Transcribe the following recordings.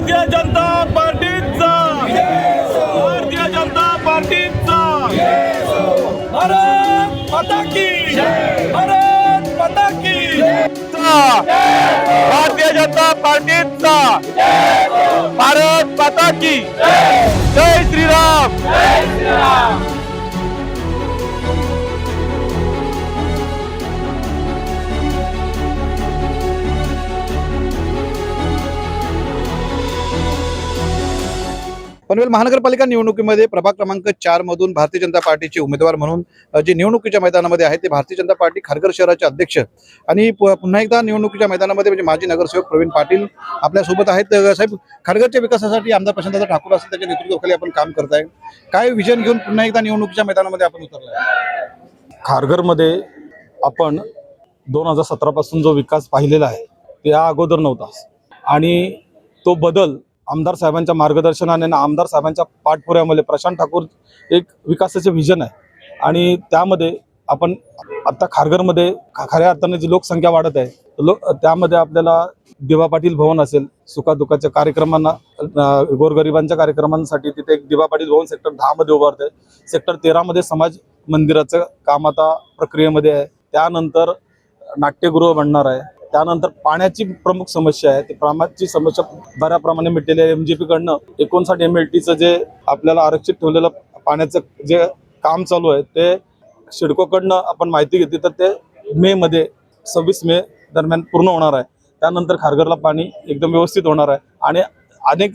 भारतीय जनता पार्टीचा. भारतीय जनता पार्टीचा. भारत पताकी भारत पताकी भारतीय जनता पार्टीचा. भारत माता जय श्रीराम. पनवेल महानगरपालिका निवडणुकीमध्ये प्रभाग क्रमांक चार मधून भारतीय जनता पार्टीचे उमेदवार म्हणून जे निवडणुकीच्या मैदानामध्ये आहेत ते भारतीय जनता पार्टी खारघर शहराचे अध्यक्ष आणि प- पुन्हा एकदा निवडणुकीच्या मैदानामध्ये म्हणजे माजी नगरसेवक प्रवीण पाटील आपल्यासोबत आहेत. साहेब खारघरच्या विकासासाठी आमदार प्रशांतदा ठाकूर असेल त्याच्या नेतृत्वाखाली आपण काम करताय. काय विजन घेऊन पुन्हा एकदा निवडणुकीच्या मैदानामध्ये आपण उतरलाय? खारघरमध्ये आपण दोन हजार सतरापासून जो विकास पाहिलेला आहे ते अगोदर नव्हता आणि तो बदल आमदार साहेबांच्या मार्गदर्शनाने आणि आमदार साहेबांच्या पाठपुऱ्यामध्ये प्रशांत ठाकूर एक विकासाचे व्हिजन आहे. आणि त्यामध्ये आपण आता खारघरमध्ये खऱ्या अर्थाने जी लोकसंख्या वाढत आहे लो त्यामध्ये आपल्याला दिवा पाटील भवन असेल सुखादुखाच्या कार्यक्रमांना गोरगरिबांच्या कार्यक्रमांसाठी तिथे एक दिवा पाटील भवन सेक्टर दहामध्ये उभारत आहे सेक्टर तेरामध्ये समाज मंदिराचं काम आता प्रक्रियेमध्ये आहे. त्यानंतर नाट्यगृह बनणार आहे. त्यानंतर पाण्याची प्रमुख समस्या आहे. ती पाण्याची समस्या बऱ्याप्रमाणे मिटलेली आहे. एम जी पीकडनं एकोणसाठ एम एल टीचं जे आपल्याला आरक्षित ठेवलेलं पाण्याचं जे काम चालू आहे ते सिडकोकडनं आपण माहिती घेतली तर ते मेमध्ये सव्वीस मे दरम्यान पूर्ण होणार आहे. त्यानंतर खारघरला पाणी एकदम व्यवस्थित होणार आहे आणि अनेक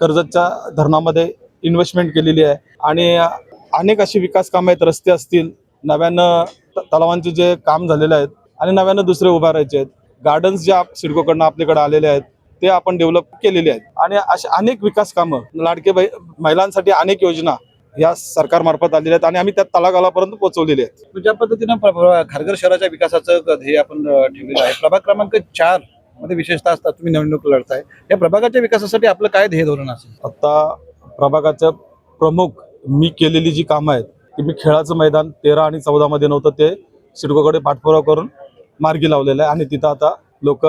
कर्जतच्या धरणामध्ये इन्व्हेस्टमेंट केलेली आहे आणि अनेक अशी विकास कामं आहेत. रस्ते असतील नव्यानं त- तलावांचे जे काम झालेले आहेत आणि नव्यानं दुसरे उभारायचे आहेत. गार्डन्स ज्या सिडकोकडनं आपल्याकडे आलेले आहेत ते आपण डेव्हलप केलेले आहेत. आणि अशा अनेक विकास कामं लाडके महिलांसाठी अनेक योजना या सरकारमार्फत आलेल्या आहेत आणि आम्ही त्या तलागालापर्यंत पोहोचवलेल्या आहेत. ज्या पद्धतीनं खारघर शहराच्या विकासाचं ध्येय आपण ठेवलेलं आहे. प्रभाग क्रमांक चारमध्ये विशेषतः असतात तुम्ही निवडणूक लढताय. या प्रभागाच्या विकासासाठी आपलं काय ध्येय धोरण असेल? आता प्रभागाचं प्रमुख मी केलेली जी कामं आहेत ती मी खेळाचं मैदान तेरा आणि चौदामध्ये नव्हतं ते सिडकोकडे पाठपुरावा करून मार्गी लावलेलं आहे आणि तिथं आता लोक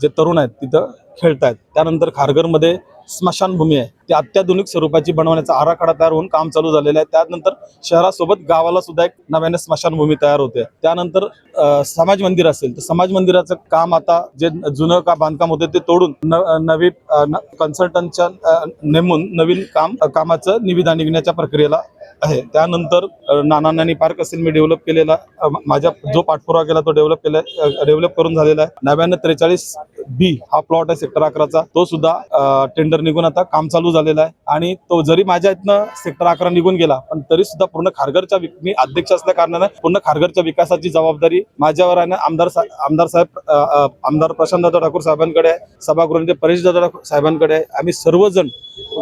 जे तरुण आहेत तिथं खेळत आहेत त्यानंतर खारघरमध्ये स्मशानभूमी आहे. ती अत्याधुनिक स्वरूपाची बनवण्याचा आराखडा तयार होऊन काम चालू झालेलं आहे. त्यानंतर शहरासोबत गावाला सुद्धा एक नव्याने स्मशानभूमी तयार होते. त्यानंतर समाज मंदिर असेल तर समाज मंदिराचं काम आता जे जुनं का बांधकाम होते ते तोडून न- नवी कन्सल्टंटच्या नेमून नवीन काम कामाचं निविदा निघण्याच्या प्रक्रियेला आहे. त्यानंतर नानांनी नाना नानी पार्क असेल मी डेव्हलप केलेला माझ्या जो पाठपुरावा केला तो डेव्हलप केला डेव्हलप करून झालेला आहे. नव्याण्णव त्रेचाळीस बी हा प्लॉट आहे सेक्टर अकराचा. तो सुद्धा टेंडर निघून आता काम चालू झालेला आहे. आणि तो जरी माझ्या इथनं सेक्टर अकरा निघून गेला पण तरी सुद्धा पूर्ण खारघरच्या मी अध्यक्ष असल्या कारणानं पूर्ण खारघरच्या विकासाची जबाबदारी माझ्यावर आहे आमदार आमदार साहेब आमदार प्रशांत आमदार ठाकूर साहेबांकडे आहे. सभागृहांचे परेश दादा साहेबांकडे आहे. आम्ही सर्वजण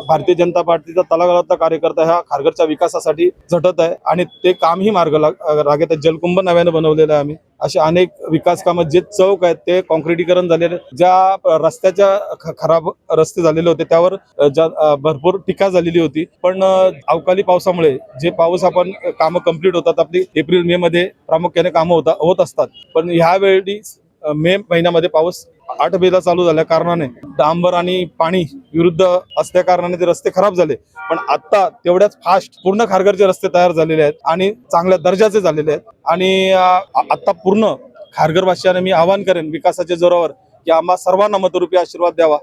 भारतीय जनता पार्टीचा तलागाळातला कार्यकर्ता ह्या खारघरच्या विकासासाठी झटत आहे. आणि ते कामही मार्ग लाग लागत आहे जलकुंभ नव्याने बनवलेलं आहे आम्ही. असे अनेक विकास कामं जे चौक आहेत ते कॉन्क्रिटीकरण झालेले ज्या रस्त्याच्या ख- खराब रस्ते झालेले होते त्यावर ज्या भरपूर टीका झालेली होती. पण अवकाळी पावसामुळे जे पाऊस आपण कामं कंप्लीट होतात आपली एप्रिल मे मध्ये प्रामुख्याने कामं होता होत असतात. पण ह्यावेळी मे महिन्यामध्ये पाऊस आठ बेला चालू झाल्या कारणाने. डांबर आणि पाणी विरुद्ध असल्या कारणाने ते रस्ते खराब झाले. पण आता तेवढ्याच फास्ट पूर्ण खारघरचे रस्ते तयार झालेले आहेत आणि चांगल्या दर्जाचे झालेले आहेत. आणि आता पूर्ण खारघरवासियांना मी आवाहन करेन विकासाच्या जोरावर की आम्हा सर्वांना मतरूपी आशीर्वाद द्यावा.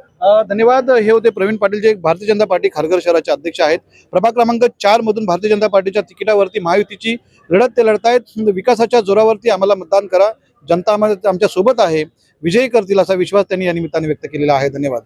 धन्यवाद. हे होते प्रवीण पाटील जे भारतीय जनता पार्टी खारघर शहराचे अध्यक्ष आहेत. प्रभाग क्रमांक चार मधून भारतीय जनता पार्टीच्या तिकिटावरती महायुतीची लढत ते लढतायत विकासाच्या जोरावरती आम्हाला मतदान करा. जनता आम्हाला आमच्यासोबत आहे. विजयी करतील असा विश्वास त्यांनी या निमित्ताने व्यक्त केलेला आहे. धन्यवाद.